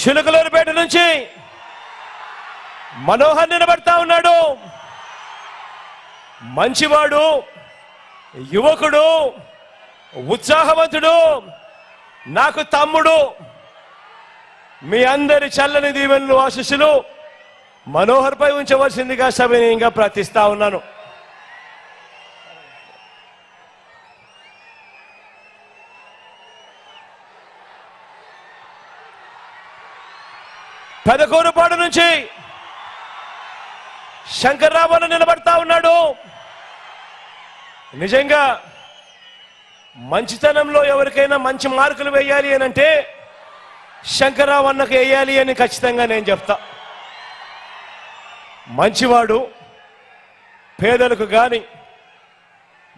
చిలుకలూరుపేట నుంచి మనోహర్ నిలబడతా ఉన్నాడు. మంచివాడు యువకుడు ఉత్సాహవంతుడు నాకు తమ్ముడు. మీ అందరి చల్లని దీవెనలు ఆశీస్సులు మనోహర్ పై ఉంచవలసిందిగా సవినీయంగా ప్రార్థిస్తా ఉన్నాను. పెదకూరుపాడు నుంచి శంకర్రామన్ నిలబడతా ఉన్నాడు. నిజంగా మంచితనంలో ఎవరికైనా మంచి మార్కులు వేయాలి అని అంటే శంకర్రావు అన్నకు వేయాలి అని ఖచ్చితంగా నేను చెప్తా. మంచివాడు పేదలకు కానీ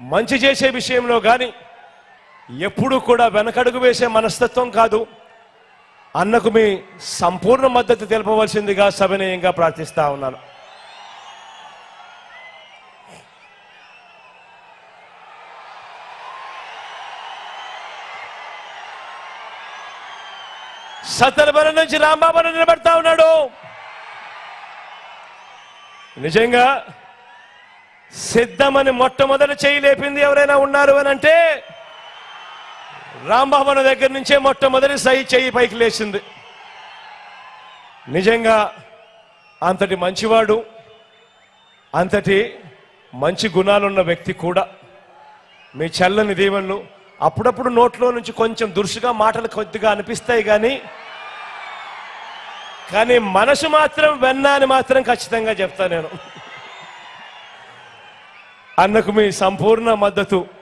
మంచి చేసే విషయంలో కానీ ఎప్పుడూ కూడా వెనకడుగు వేసే మనస్తత్వం కాదు. అన్నకు మీ సంపూర్ణ మద్దతు తెలపవలసిందిగా సవినయంగా ప్రార్థిస్తా ఉన్నాను. సత్తలబల నుంచి రాంబాబు నిలబడతా ఉన్నాడు. నిజంగా సిద్ధమని మొట్టమొదటి చేయి లేపింది ఎవరైనా ఉన్నారు అని అంటే రాంబాబు దగ్గర నుంచే మొట్టమొదటి సై చెయ్యి పైకి లేచింది. నిజంగా అంతటి మంచివాడు అంతటి మంచి గుణాలున్న వ్యక్తి కూడా మీ చల్లని దీవెనలు అప్పుడప్పుడు నోట్లో నుంచి కొంచెం దురుసుగా మాటలు కొద్దిగా అనిపిస్తాయి కానీ కానీ మనసు మాత్రం వెన్న అని మాత్రం ఖచ్చితంగా చెప్తా నేను. అన్నకు మీ సంపూర్ణ మద్దతు.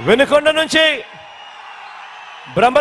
వెనుకొండ నుంచి బ్రహ్మ